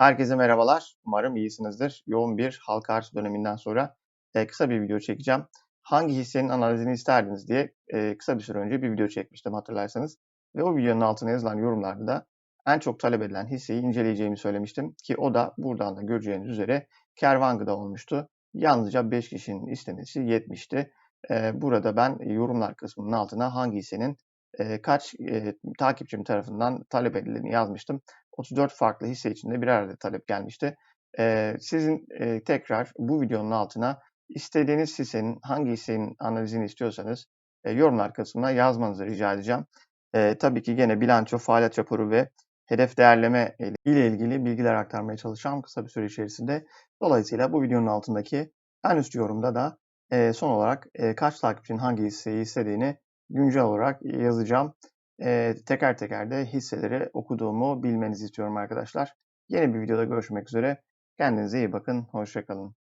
Herkese merhabalar. Umarım iyisinizdir. Yoğun bir halka arz döneminden sonra e, kısa bir video çekeceğim. Hangi hissenin analizini isterdiniz diye e, kısa bir süre önce bir video çekmiştim hatırlarsanız. Ve o videonun altına yazılan yorumlarda da en çok talep edilen hisseyi inceleyeceğimi söylemiştim. Ki o da buradan da göreceğiniz üzere Kervangı'da olmuştu. Yalnızca 5 kişinin istemesi yetmişti. E, burada ben yorumlar kısmının altına hangi hissenin kaç takipçim tarafından talep edildiğini yazmıştım. 34 farklı hisse içinde birer adet talep gelmişti. E, sizin e, tekrar bu videonun altına istediğiniz hissenin hangi hissenin analizini istiyorsanız e, yorumlar kısmına yazmanızı rica edeceğim. E, tabii ki gene bilanço, faaliyet raporu ve hedef değerleme ile ilgili bilgiler aktarmaya çalışacağım kısa bir süre içerisinde. Dolayısıyla bu videonun altındaki en üst yorumda da e, son olarak e, kaç takipçinin hangi hisseyi istediğini güncel olarak yazacağım. E, teker teker de hisseleri okuduğumu bilmenizi istiyorum arkadaşlar. Yeni bir videoda görüşmek üzere. Kendinize iyi bakın. Hoşçakalın.